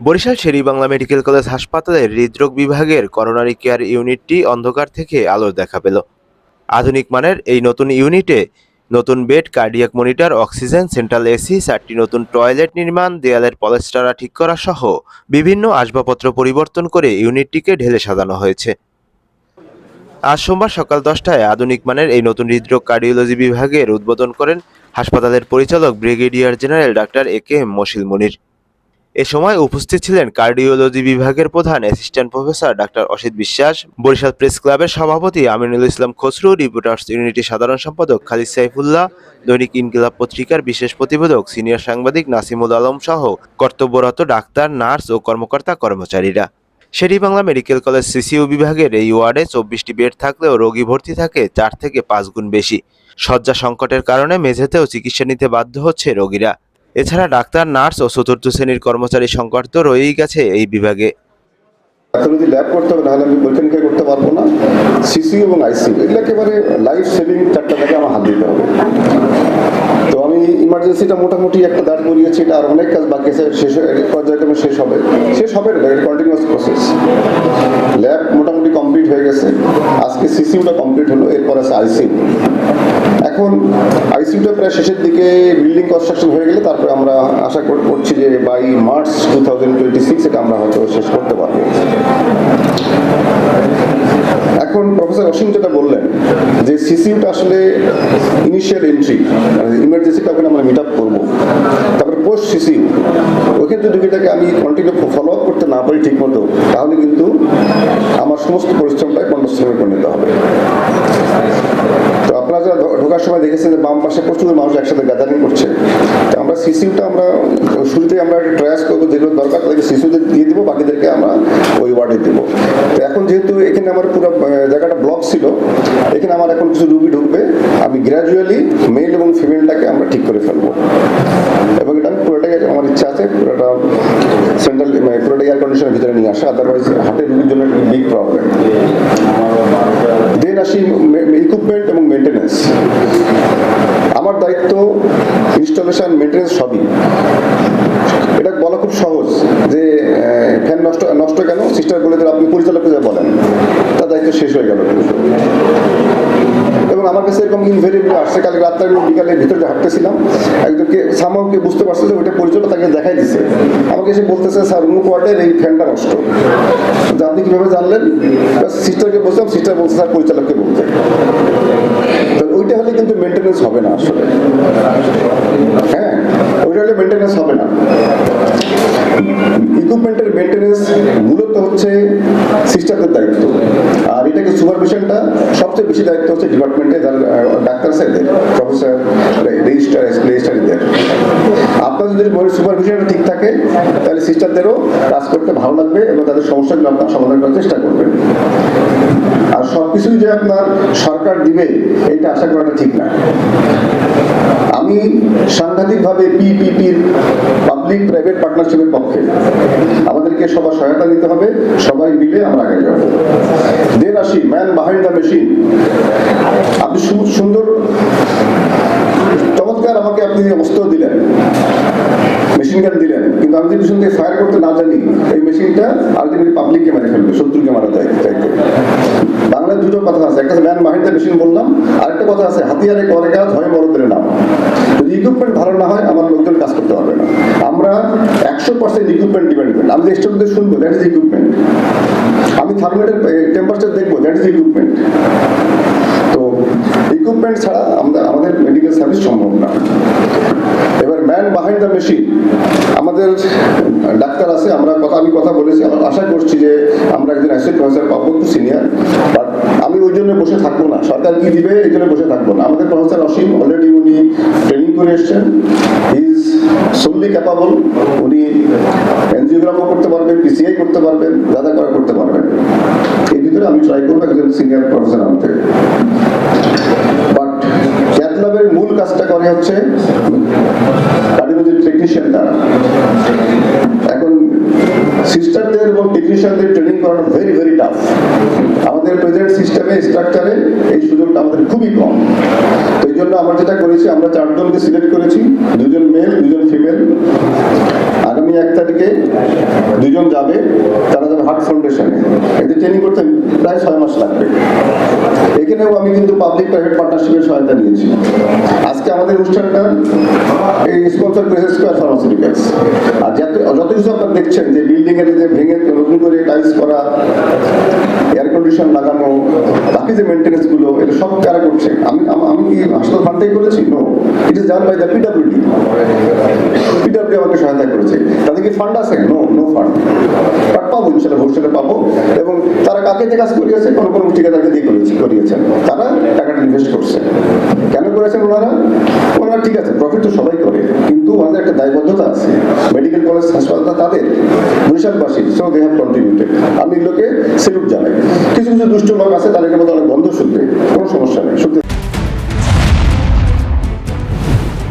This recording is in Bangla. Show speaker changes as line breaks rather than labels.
বরিশাল শেরি বাংলা মেডিকেল কলেজ হাসপাতালের হৃদরোগ বিভাগের করোনারি কেয়ার ইউনিটটি অন্ধকার থেকে আলোর দেখা পেল। আধুনিক মানের এই নতুন ইউনিটে নতুন bed cardiac monitor oxygen central AC চারটি নতুন টয়লেট নির্মাণ, দেয়ালের পলেস্টারা ঠিক করা সহ বিভিন্ন আসবাবপত্র পরিবর্তন করে ইউনিটটিকে ঢেলে সাজানো হয়েছে। আজ সোমবার সকাল দশটায় আধুনিক মানের এই নতুন হৃদরোগ কার্ডিওলজি বিভাগের উদ্বোধন করেন হাসপাতালের পরিচালক brigadier general doctor A K M Moshil Munir. এ সময় উপস্থিত ছিলেন কার্ডিওলজি বিভাগের প্রধান অ্যাসিস্ট্যান্ট প্রফেসর ডাক্তার অসিত বিশ্বাস, বরিশাল প্রেস ক্লাবের সভাপতি আমিনুল ইসলাম খসরু, রিপোর্টার্স ইউনিটি সাধারণ সম্পাদক খালিদ সাইফুল্লাহ, দৈনিক ইনকিলাব পত্রিকার বিশেষ প্রতিবেদক সিনিয়র সাংবাদিক নাসিমুল আলম সহ কর্তব্যরত ডাক্তার, নার্স ও কর্মকর্তা কর্মচারীরা। Sher e Bangla medical college CCU বিভাগের এই ওয়ার্ডে চব্বিশটি বেড থাকলেও রোগী ভর্তি থাকে চার থেকে পাঁচ গুণ বেশি। শয্যা সংকটের কারণে মেঝেতেও চিকিৎসা নিতে বাধ্য হচ্ছে রোগীরা। এছাড়া ডাক্তার, নার্স ও চতুর্থ শ্রেণির কর্মচারী সংকট তো রয়েই গেছে এই বিভাগে।
যদি ল্যাব করতে হবে নাহলে আমি পরীক্ষা করতে পারব না। সিসি এবং আইসি এগুলো একেবারে লাইফ সেভিং চারটা থেকে আমার হাত দিতে হবে। ইমার্জেন্সিটা মোটামুটি একটা দাঁড় করিয়েছি, এটা আর অনেক কাজ বাকি আছে, শেষ পর্যায়ক্রমে শেষ হবে। শেষ হবে না, এটা কন্টিনিউয়াস প্রসেস ল্যাব মোটামুটি কমপ্লিট হয়ে গেছে। আজকে সিসিউটা কমপ্লিট হলো, এরপর আছে আইসিউ এখন আইসিউটা প্রায় শেষের দিকে বিল্ডিং কনস্ট্রাকশন হয়ে গেলে তারপরে আমরা আশা কর- করছি যে by March two thousand twenty six এটা আমরা হয়তো শেষ করতে পারব। এখন প্রফেসর অসীম যেটা বললেন, যে সিসিউটা আসলে ইনিশিয়াল এন্ট্রি ওখানে আমরা মিট আপ করব। তারপরে পোস্ট সিসিউ ওইখানে যদি এটাকে আমি কন্টিনিউ ফলো আপ করতে না পারি ঠিক মতো তাহলে কিন্তু আমার সমস্ত পরিশ্রমটাই পণ্যশ্রমে পরিণত হবে। ঢোকার সময় দেখেছেন যে বাম পাশে প্রচুর মানুষ একসাথে গ্যাদারিং করছে। তো আমরা সিসিউটা আমরা শুরুতে আমরা একটা ট্রায়াস করব, যেগুলো দরকার তাদেরকে শিশুদের দিয়ে দেবো, বাকিদেরকে আমরা ওই ওয়ার্ডে দেবো। তো এখন যেহেতু এখানে আমার পুরো জায়গাটা ব্লক ছিল, এখানে আমার এখন কিছু রুগী ঢুকবে, আমি গ্র্যাজুয়ালি মেল এবং ফিমেলটাকে আমরা ঠিক করে ফেলব। এবং এটা আমি আমার ইচ্ছা আছে পুরোটা সেন্ট্রাল পুরোটা এয়ার কন্ডিশনের ভিতরে নিয়ে আসা আদারওয়াইজ হার্টের রুগীর জন্য বিগ প্রবলেম দেন আসি ইকুইপমেন্ট এবং মেনটেন্যান্স আমার দায়িত্ব ইনস্টলেশন মেনটেন্যান্স সবই। এটা বলা খুব সহজ যে ফ্যান নষ্ট নষ্ট কেন? সিস্টার বলে দিলে আপনি পরিচালককে যা বলেন। তার দায়িত্ব শেষ হয়ে গেল। কাছে এরকম ইনভেরিয়েবল আসছে, কালকে রাত্রে বিকালে ভিতরে হাঁটতেছিলাম। একজনকে সামাউকে বুঝতে পারছে যে ওইটা পরিচালক তাকে দেখাই দিছে। আমাকে এসে বলতেছে, স্যার অমুক ওয়ার্ডের এই ফ্যানটা নষ্ট। আপনি কীভাবে জানলেন? সিস্টারকে বলছিলাম সিস্টার বলছে, স্যার, পরিচালককে বলতে। ওইটা হলে কিন্তু মেনটেন্যান্স হবে না আসলে। হ্যাঁ ওইটা হলে মেনটেন্যান্স হবে না। ইকুইপমেন্টের মেনটেন্যান্স মূলত হচ্ছে সিস্টারদের দায়িত্ব। আর এটাকে সুপারভিশনটা সবচেয়ে বেশি দায়িত্ব হচ্ছে ডিপার্টমেন্টে ডাক্তার স্যারদের প্রফেসর রেজিস্টার রেজিস্টারিদের আপনার যদি সুপারভিশনটা ঠিক থাকে, তাহলে সিস্টারদেরও কাজ করতে ভালো লাগবে এবং তাদের সমস্যাগুলো আপনার সমাধান করার চেষ্টা করবেন। আর সবকিছুই যে আপনার সরকার দিবে, এইটা আশা করাটা ঠিক না। আমি সাংঘাতিকভাবে পিপিপির পাবলিক প্রাইভেট পার্টনারশিপের পক্ষে। আমাদেরকে সবার সহায়তা নিতে হবে, সবাই মিলে আমরা আগে যাব। দেন আসি ম্যান বাহাইন্ড দ্য মেশিন আপনি সুন্দর, চমৎকার আমাকে আপনি অস্ত্র দিলেন। মেশিন গান দিলেন। কিন্তু আমি যদি থেকে ফায়ার করতে না জানি, এই মেশিনটা আলটিমেটলি পাবলিককে মেরে ফেলবে, শত্রুকে মারা যায় বাংলায় দুটো কথা আছে। একটা ম্যান বাহিনী মেশিন বললাম, আরেকটা কথা আছে, হাতিয়ারে করে কাজ হয় মরদের নাম। যদি ইকুইপমেন্ট ভালো না হয়, আমার লোকজন কাজ করতে পারবে না। আমরা একশো পার্সেন্ট ইকুইপমেন্ট ডিপেন্ডেন্ট আমি শুনব দ্যাট ইজ ইকুইপমেন্ট আমি থার্মোমিটার টেম্পারেচার দেখব দ্যাট ইজ ইকুইপমেন্ট তো ইকুইপমেন্ট ছাড়া আমাদের মেডিকেল সার্ভিস সম্ভব না। বাহাইন্ড মেশিন আমাদের ডাক্তার আছে, আমরা কথা আমি কথা বলেছি। আমরা আশা করছি যে আমরা একজন অ্যাসিড প্রফেসর পাবো একটু সিনিয়র বাট আমি ওই জন্য বসে থাকব না। সরকার কি দিবে, এই জন্য বসে থাকব না। আমাদের প্রফেসর অসীম। অলরেডি উনি ট্রেনিং করে এসছেন। ইজ সোললি ক্যাপাবল উনি এনজিওগ্রামও করতে পারবেন পিসিআই করতে পারবেন দাদা করা করতে পারবেন। এই ভিতরে আমি ট্রাই করব একজন সিনিয়র প্রফেসর আনতে বাট ক্যাথল্যাবের মূল কাজটা করে হচ্ছে এবং টেকনিশিয়ানদের ট্রেনিং করানো ভেরি ভেরি টাফ আমাদের প্রেজেন্ট সিস্টেমে স্ট্রাকচারে এই সুযোগটা আমাদের খুবই কম। এই জন্য আমরা যেটা করেছি, আমরা চারজনকে সিলেক্ট করেছি, দুজন মেল দুজন ফিমেল আগামী এক তারিখে দুজন যাবে, তারা যাবে হার্ট ফাউন্ডেশনে এদের ট্রেনিং করতে প্রায় ছয় মাস লাগবে। এখানেও আমি কিন্তু পাবলিক প্রাইভেট পার্টনারশিপের সহায়তা নিয়েছি। আজকে আমাদের অনুষ্ঠানটা এই স্পন্সর করেছে স্কোয়ার ফার্মাসিউটিক্যালস আর যত যত কিছু আপনারা দেখছেন যে বিল্ডিং এর যে ভেঙে নতুন করে টাইলস করা এয়ার কন্ডিশন লাগানো, বাকি যে মেনটেন্যান্সগুলো এটা সব কারা করছে, আমি আমি কি হাসপাতাল ফান্ডটাই করেছি? No it is done by the PWD PW আমাকে সহায়তা করেছে। তাদের কি ফান্ড আছে? নো নো ফান্ড বাট পাবো, ইনশাল্লাহ ভবিষ্যতে পাবো। এবং তারা কাকে যে কাজ করিয়েছে ঠিকাদারকে দিয়ে করেছে করিয়েছেন। তারা টাকাটা ইনভেস্ট করছে। কেন করেছেন ওনারা? ওনারা ঠিক আছে প্রফিট তো সবাই করে। কিন্তু ওনাদের একটা দায়বদ্ধতা আছে। মেডিকেল কলেজ তাদের। বরিশালবাসী সো দে হ্যাভ কন্ট্রিবিউটেড আমি এগুলোকে সেলুট জানাই। কিছু কিছু দুষ্ট লোক আছে তাদেরকে মধ্যে অনেক বন্ধ শুনবে কোনো সমস্যা নেই। শুনতে